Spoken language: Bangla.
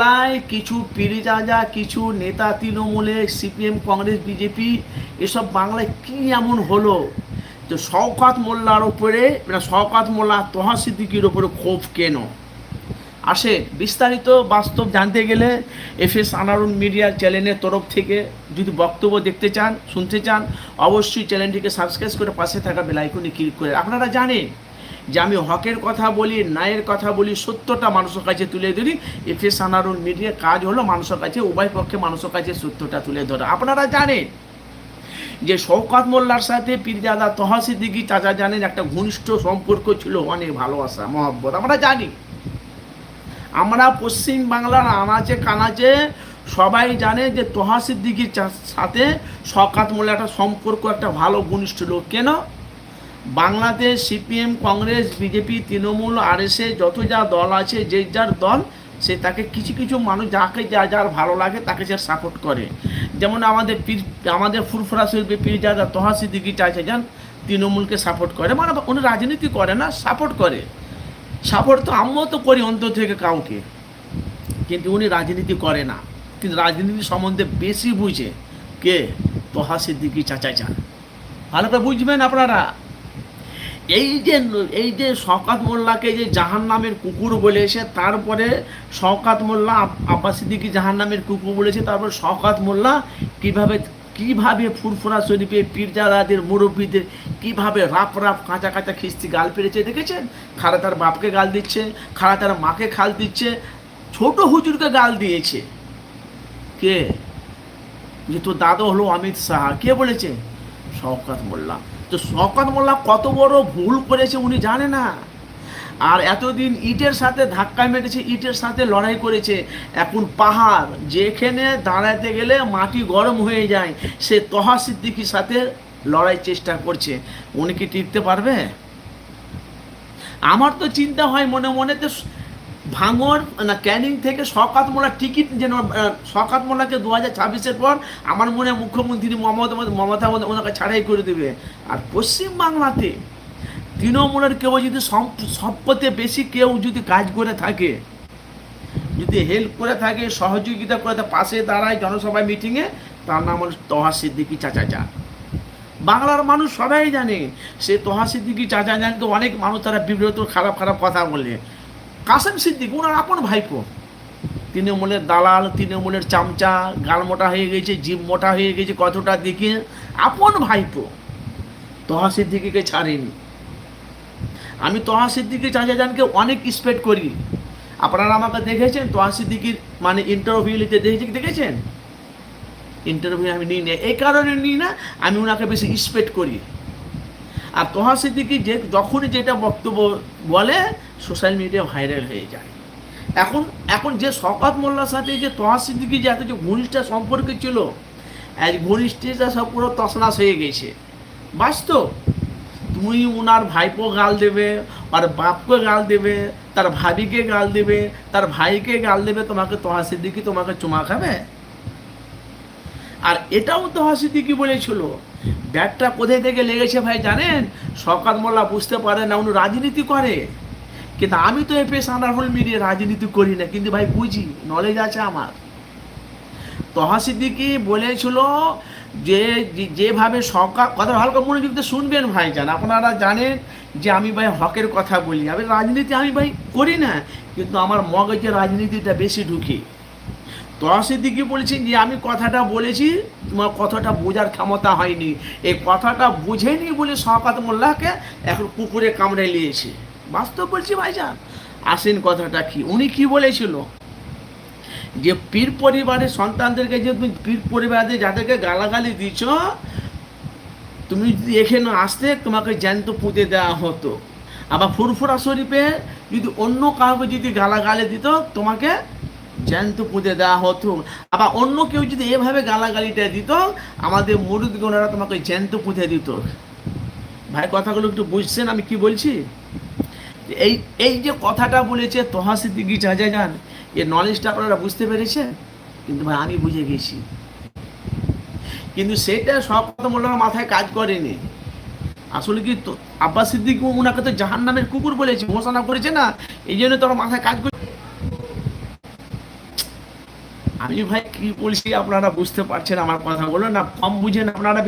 বাংলায় কিছু পিরিজাজা, কিছু নেতা তৃণমূলের সিপিএম, কংগ্রেস, বিজেপি, এসব বাংলায় কি এমন হলো? তো শওকাত মোল্লার ওপরে মানে শওকাত মোল্লা তোহা সিদ্দিকির ওপরে ক্ষোভ কেন? আসে বিস্তারিত বাস্তব জানতে গেলে এফ এস আনারুন মিডিয়া চ্যানেলের তরফ থেকে যদি বক্তব্য দেখতে চান, শুনতে চান, অবশ্যই চ্যানেলটিকে সাবস্ক্রাইব করে পাশে থাকা বেলাইকনে ক্লিক করে। আপনারা জানেন যে আমি হকের কথা বলি, ন্যায়ের কথা বলি, সত্যটা মানুষের কাছে তুলে ধরি। এফ এস আনারুন মিডিয়ার কাজ হলো মানুষের কাছে, উভয় পক্ষে মানুষের কাছে সত্যটা তুলে ধরা। আপনারা জানেন যে শওকাত মোল্লার সাথে পীরজাদা তহা সিদ্দিকি চাচা জানেন একটা ঘনিষ্ঠ সম্পর্ক ছিল, অনেক ভালোবাসা, মহব্বত। আমরা জানি। আমরা পশ্চিম বাংলার আনাচে কানাচে সবাই জানে যে তোহা সিদ্দিকির সাথে শকাত মোল্লা একটা সম্পর্ক, একটা ভালো ঘনিষ্ঠ লোক। কেন? বাংলাদেশ সিপিএম, কংগ্রেস, বিজেপি, তৃণমূল আর আরএসএ যত যা দল আছে, যে যার দল, সে তাকে কিছু কিছু মানুষ যাকে যা যার ভালো লাগে, তাকে সে সাপোর্ট করে। যেমন আমাদের পীর, আমাদের ফুরফুরা শিল্পী পীর যাদা তোহা সিদ্দিকি চাইছে যান তৃণমূলকে সাপোর্ট করে। মানে উনি রাজনীতি করে না সাপোর্ট করে। সাপোর্ট তো আমিও তো করি অন্তর থেকে কাউকে। কিন্তু উনি রাজনীতি করে না। কিন্তু রাজনীতি সম্বন্ধে বেশি বুঝে কে তোহা সিদ্দিকি চাচা চান ভালো করে বুঝবেন আপনারা। এই যে এই যে শওকাত মোল্লাকে যে জাহান নামের কুকুর বলেছে, তারপরে শওকাত মোল্লা আব- আব্বাস সিদ্দিকি জাহান নামের কুকুর বলেছে, তারপর শওকাত মোল্লা কীভাবে কীভাবে ফুরফুরা শরীফে পীরজাদাদের মুরব্বীদের কীভাবে রাপ রাপ কাঁচা কাঁচা খিস্তি গাল পেরেছে দেখেছেন? খারা তার বাপকে গাল দিচ্ছে খারা তার মাকে খাল দিচ্ছে, ছোট হুজুরকে গাল দিয়েছে। কে? যে তোর দাদা হলো অমিত শাহ। কে বলেছে? শওকাত মোল্লা। তো শওকাত মোল্লা কত বড় ভুল করেছে উনি জানে না। আর এতদিন ইটের সাথে ধাক্কা মেরেছে, ইটের সাথে লড়াই করেছে। এখন পাহাড়, যেখানে দাঁড়াতে গেলে মাটি গরম হয়ে যায়, সে তহা সিদ্দিকির সাথে লড়াই চেষ্টা করছে। উনি কি টিকতে পারবে? আমার তো চিন্তা হয় মনে মনে তো ভাঙর না ক্যানিং থেকে শকাত টিকিট যেন শকাত দু হাজার ছাব্বিশের পর আমার মনে হয় মুখ্যমন্ত্রী মমতা মমতা ওনাকে ছাড়াই করে দেবে। আর পশ্চিম বাংলাতে তৃণমূলের কেউ যদি সবকতে বেশি কেউ যদি কাজ করে থাকে যদি হেল্প করে থাকে সহযোগিতা করে থাকে, পাশে দাঁড়ায় জনসভায় মিটিংয়ে তার নাম হল তহা সিদ্দিকি চাচা যা বাংলার মানুষ সবাই জানে সে তহা সিদ্দিকি চাচা জানে তো অনেক মানুষ তারা বিব্রত খারাপ খারাপ কথা বলে। কাসেম সিদ্দিক, ওনার আপন ভাইপো। তৃণমূলের দালাল, তৃণমূলের চামচা, গাল মোটা হয়ে গেছে, জিভ মোটা হয়ে গেছে, কতটা দেখে আপন ভাইপো। তহা সিদ্দিকিকে ছাড়েনি। আমি তহা সিদ্দিকি চাচা জানকে অনেক রেসপেক্ট করি। আপনারা আমাকে দেখেছেন? তহা সিদ্দিকির মানে ইন্টারভিউ নিতে দেখেছেন দেখেছেন? ইন্টারভিউ আমি নিই না এই কারণে নিই না, আমি ওনাকে বেশি রেসপেক্ট করি। আর তোহা সিদ্দিকি যে যখনই যেটা বক্তব্য বলে সোশ্যাল মিডিয়া ভাইরাল হয়ে যায়। এখন এখন যে শকাত মোল্লার সাথে যে তোহা সিদ্দিকি যে এত যে ঘনিষ্ঠ সম্পর্কে ছিল, আজ ঘনিষ্ঠটা সব পুরো তসনাস হয়ে গেছে। বাস্তব তুমি ওনার ভাইপো গাল দেবে, আর বাপকে গাল দেবে, তার ভাবিকে গাল দেবে, তার ভাইকে গাল দেবে, তোমাকে তোহা সিদ্দিকি তোমাকে চুমা খাবে? আর এটাও তো হাসিদিকি বলেছিল। ব্যাগটা কোথায় থেকে লেগেছে ভাই জানেন? শকাত মোল্লা বুঝতে পারে না উনি রাজনীতি করে। কিন্তু আমি তো এফএস আনারফুল মিলিয়ে রাজনীতি করি না। কিন্তু ভাই বুঝি নলেজ আছে আমার। তহা বলেছিল যে যেভাবে সরকার কথা ভালো করে মনোযোগ শুনবেন ভাই জান। আপনারা জানেন যে আমি ভাই হকের কথা বলি। আমি রাজনীতি আমি ভাই করি না, কিন্তু আমার মগজে রাজনীতিটা বেশি ঢুকি। তহসিদ্দিকি বলছেন যে, আমি কথাটা বলেছি, তোমার কথাটা বোঝার ক্ষমতা হয়নি। এই কথাটা বুঝেনি বলে শওকাত মোল্লাকে এখন কুকুরে কামড়ে নিয়েছে। বাস্তব বলছি ভাইজান, আসেন কথাটা কি? উনি কি বলেছিল? যে, পীর পরিবারের সন্তানদেরকে যে তুমি পীর পরিবারে যাদেরকে গালাগালি দিচ্ছ, তুমি যদি এখানে আসতে তোমাকে জ্যান্ত পুঁতে দেওয়া হতো। আবার ফুরফুরা শরীফে যদি অন্য কাউকে যদি গালাগালি দিত, তোমাকে জ্যান্ত পুঁতে দেওয়া হতো। আবার অন্য কেউ যদি এভাবে গালাগালিটা দিত, আমাদের মুরুদগণরা তোমাকে জ্যান্ত পুঁতে দিত। ভাই, কথাগুলো একটু বুঝছেন? আমি কি বলছি? এই এই যে কথাটা বলেছে তোহা সিদ্দিকি চাচা যান এর নলেজটা আপনারা বুঝতে পেরেছে কিন্তু ভাই, আমি বুঝে গেছি। কিন্তু সেটা সব কথা মোল্লার মাথায় কাজ করেনি। আসলে কি তো আব্বাস সিদ্দিক ওনাকে তো জাহান নামের কুকুর বলেছে, ঘোষণা করেছে না? এই জন্য তোর মাথায় কাজ করে আমি ভাই কি বলছি আপনারা বুঝতে পারছেন আমার কথাগুলো না কম বুঝেন আপনারা